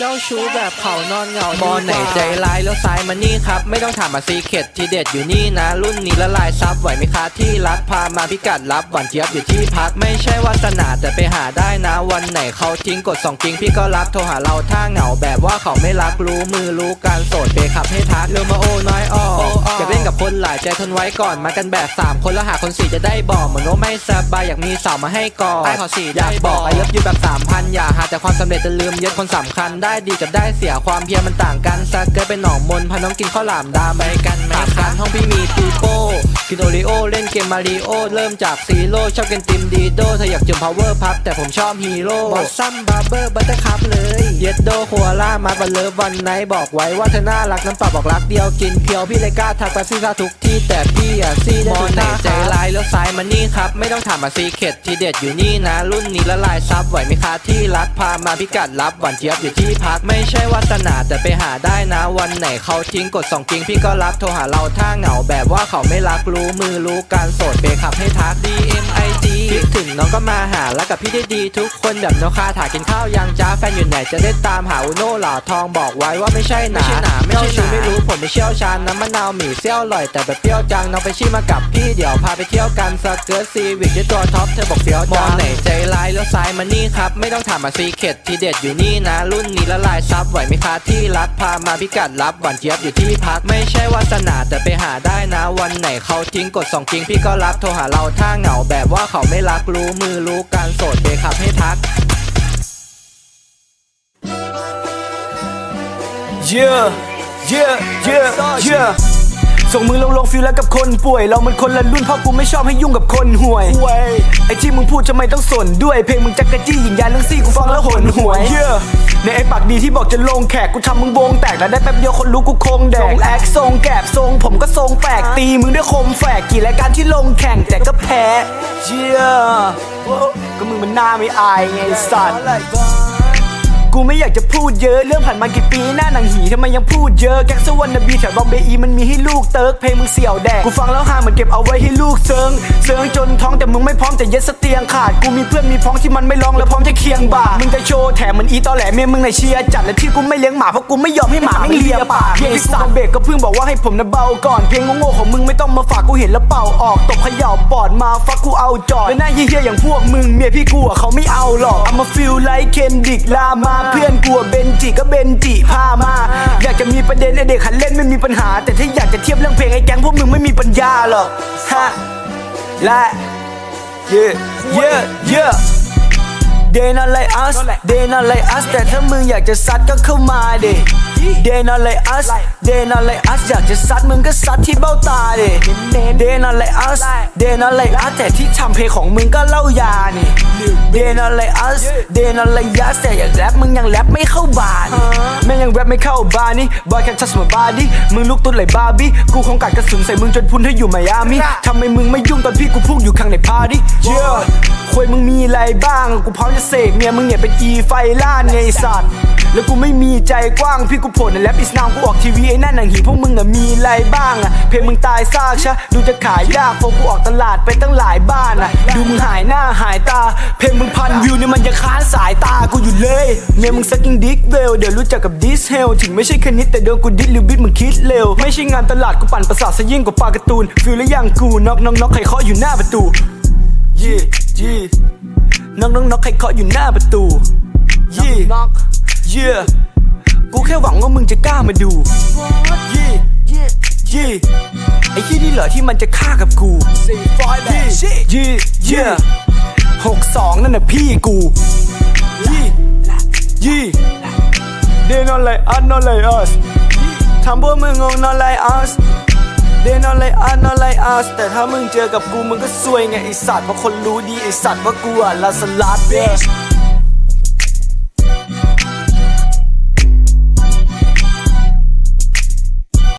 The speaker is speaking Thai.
เจ้าชู้แบบเขานอนเหงาบอลไหนใจร้ายแล้วซ้ายมานี่ครับ ไม่ต้องถามมาซีเค็ดที่เด็ดอยู่นี่นะ รุ่นนี้ละลายซับไหวไหมคะที่รักพามาพิกัดรับหวานเจี๊ยบอยู่ที่พัก ไม่ใช่วาสนาแต่ไปหาได้นะ วันไหนเขาทิ้งกดสองจริงพี่ก็รับโทรหาเราถ้าเหงาแบบว่าเขาไม่รักรู้มือรู้การโสดเบขับให้ทักเร็วมาโอ้น้อยออกอย่าเล่นกับคนหลายใจทนไว้ก่อนมากันแบบสามคนแล้วหาคนสี่จะได้บอกเหมือนว่าไม่สบายอยากมีสาวมาให้กอดไอ้ขอสี่อยากบอกไอ้เลิฟอยู่แบบสามพันอย่าหาแต่ความสำเร็จจะลืมยึดคนสำคัญได้ดีกับได้เสียความเพียรมันต่างกันสักเกิดเป็นหนองมนพาน้องกินข้าวหลามดามไปกันไหมกันห้องพี่มีปีโป้กินโอริโอเล่นเกมมาริโอเริ่มจากซีโร่ชอบกินติมดีโดเธออยากจุ่มพาวเวอร์พับแต่ผมชอบฮีโร่บอสซัมบาร์เบอร์บัตเตอร์คัพเลยเย็ดโดคัวล่ามาบันเลิฟวันไหนบอกไว้ว่าเธอน่ารักน้ำเปล่าบอกรักเดียวกินเพียวพี่เลยกล้าทักไปซี่ซาทุกที่แต่พี่อะซี่ได้มทุอกไหนท่า ใจใจร้ายวซ้ายมานี่ครับ ไม่ต้องถามมาซีเค็ดที่เด็ดอยู่นี่นะ รุ่นนี้ละลายซับไหวไหมคะที่รักพามาพิกัดรับหวานเจี๊ยบอยู่ที่พักไม่ใช่วาสนาแต่ไปหาได้นะ วันไหนเขาทิ้งกดสองกิ้งพี่ก็รับโทรหาเราถ้าเหงาแบบว่าเขาไม่รักรู้มือรู้การโสดเปขับให้ทัก DMIG ก็มาหาแล้วกับพี่ได้ดีทุกคนแบบน้องคาถ่ายกินข้าวยังจ้าแฟนอยู่ไหนจะได้ตามหาอุโน่หล่อทองบอกไว้ว่าไม่ใช่หนาไม่ใช่หนาไม่ใช่หนาเจ้ชู้ไม่รู้ผมไม่เชี่ยวชาญน้ำมะนาวหมี่เซี่ยวอร่อยแต่แบบเปรี้ยวจังน้องไปชิมมากับพี่เดี๋ยวพาไปเที่ยวกันสเกิร์ตซีวิกด้วยตัวท็อปเธอบอกเฟี้ยวจังไหนใจร้ายแล้วซ้ายมานี่ครับไม่ต้องถามมาซีเค็ดที่เด็ดอยู่นี่นะ รุ่นนี้ละลายซับไหวไหมคะที่รักพามาพิกัดรับหวานเจี๊ยบอยู่ที่พักไม่ใช่วาสนาแต่ไปหาได้นะวันไหนเขาทิ้งกดสองจริงพี่ก็รับโทรหาเราถ้าเหงาแบบว่าเขาไม่รักรู้มือือรู้การโสดเบขับให้ทัก Yeah, yeah, yeah. ส่งมือลงลงฟิลแล้วกับคนป่วย เรามันคนละรุ่นเพราะกูไม่ชอบให้ยุ่งกับคนห่วย ไอ้ที่มึงพูดจะไม่ต้องสนด้วย เพลงมึงจักกะจี้หยิงยาเรื่องซี่กูฟังแล้วหนหวย Yeah ในไอ้ปากดีที่บอกจะลงแขกกูทำมึงวงแตกแล้วได้แป๊บเดียวคนรู้กูคงแดกแอคทรงแกบทรงผมก็ทรงแปลกตีมึงด้วยคมแฝกกี่รายการที่ลงแข่งแต่ก็แพ้ Yeah ก็มึงมันหน้าไม่อายไงไอ้สัตว์ กูไม่อยากจะพูดเยอะ เรื่องผ่านมากี่ปีหน้าหนังหีทำไมยังพูดเยอะ แก๊งสวรรณบีแถวบองเบอีมันมีให้ลูกเติร์กเพลงมึงเสี่ยวแดก กูฟังแล้วหาเหมือนเก็บเอาไว้ให้ลูกเซิงเซิงจนท้องแต่มึงไม่พร้อมแต่เย็ดสเตียงขาด กูมีเพื่อนมีพ้องที่มันไม่ร้องแล้วพร้อมจะเคียงบ่า มึงจะโชว์แถมเหมือนอีตอแหลเมียมึงในเชียร์จัดและที่กูไม่เลี้ยงหมาเพราะกูไม่ยอมให้หมาไม่เลียปากเยงที่กูเบรกก็เพิ่งบอกว่าให้ผมนะเบาก่อนเพลงโง่ๆของมึงไม่ต้องมาฝากกูเห็นแล้วเป่าออกตบเขย่าปอดมาฟักกูเอาจอดและหน้าเฮี้ยๆอย่างพวกมึงเมียพี่กูอะเขาไม่เอาหรอก I'm a feel like Kendrick ลามาเพื่อนกลัวเบนจิก็เบนจิพามา อยากจะมีประเด็นไอเด็กหันเล่นไม่มีปัญหา แต่ถ้าอยากจะเทียบเรื่องเพลงไอ้แก๊งพวกมึงไม่มีปัญญาหรอกฮะและ yeah yeah yeah They not like us They not like us แต่ถ้ามึงอยากจะซัดก็เข้ามาดิ They not like us They not like us อยากจะซัดมึงก็ซัดที่เบ้าตาดิ They not like us They not like us แต่ที่ทำเพลงของมึงก็เล่ายานี่ They not like us They not like us แต่อยากแรปมึงยังแรปไม่เข้าบานแม่งยังแรปไม่เข้าบานนี่ Boy can touch my body มึงลุกตุ้นไหลบาร์บี้กูคงกัดกระสุนใส่มึงจนพุนให้อยู่ไมอามี่ทำไมมึงไม่ยุ่งตอนพี่กูพุ่งอยู่ข้างในพาร์ตี้ Yeah ควยมึงมีอะไรบ้าง กูพร้อมจะเสกเมียมึงเนี่ยเป็นอีไฟล่าไงสัตว์ แล้วกูไม่มีใจกว้างพี่กูโผล่ในแรปอิสนามกูออกทีวีไอ้นั่นหนังหีพวกมึงอะมีอะไรบ้างอะเพลงมึงตายซากชะดูจะขายยากพอกูออกตลาดไปตั้งหลายบ้านอะดูมึงหายหน้าหายตา เพลงมึงพันวิวเนี่ยมันยังค้านสายตากูอยู่เลยเมียมึงสักกิ้งดิกเวลเดี๋ยวรู้จักกับดิสเฮลถึงไม่ใช่คณิตแต่โดนกูดิสหรือบิดมึงคิดเร็วไม่ใช่งานตลาดกูปั่นประสาทซะยิ่งกว่าปลาการ์ตูนฟิลแล้วยังกูน็อกน็อกน็อกใครเคาะอยู่หน้าประตู ยี่ยี่น้องน้องน้องใครเคาะอยู่หน้าประตูยี่เย่กูแค่หวังว่ามึงจะกล้ามาดูยี่ยี่ไอ้ที่นี่เหรอที่มันจะฆ่ากับกูยี่ยี่เย่หกสองนั่นน่ะพี่กูยี่ยี่เดนอนไลอัสนอนไลอัสทำพวกมึงงงนอนไลอัส เดนอนไลอันนอนไลอาสแต่ถ้ามึงเจอกับกูมึงก็ซวยไงไอสัตว์เพราะคนรู้ดีไอสัตว์ว่ากูอะลาสลัดเบส